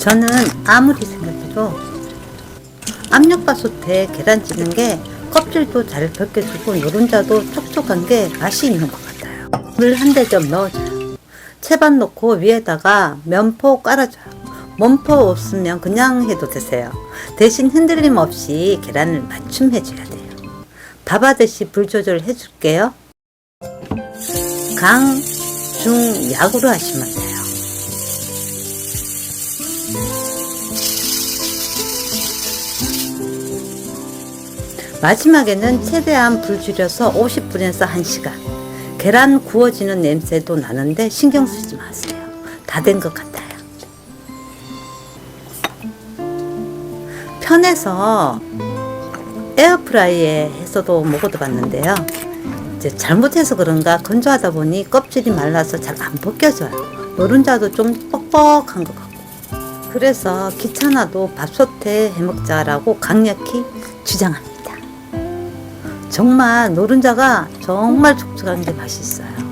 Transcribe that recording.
저는 아무리 생각해도 압력밥솥에 계란 찌는 게 껍질도 잘 벗겨지고 노른자도 촉촉한 게 맛이 있는 것 같아요. 물 한 대접 넣어줘요. 채반 넣고 위에다가 면포 깔아줘요. 면포 없으면 그냥 해도 되세요. 대신 흔들림 없이 계란을 맞춤해줘야 돼요. 밥 하듯이 불 조절 해줄게요. 강, 중, 약으로 하시면 돼요. 마지막에는 최대한 불 줄여서 50분에서 1시간. 계란 구워지는 냄새도 나는데 신경 쓰지 마세요. 다 된 것 같아요. 편해서 에어프라이에 해서도 먹어도 봤는데요. 이제 잘못해서 그런가 건조하다 보니 껍질이 말라서 잘 안 벗겨져요. 노른자도 좀 뻑뻑한 것 같고. 그래서 귀찮아도 밥솥에 해먹자라고 강력히 주장합니다. 정말 노른자가 정말 촉촉한 게 맛있어요.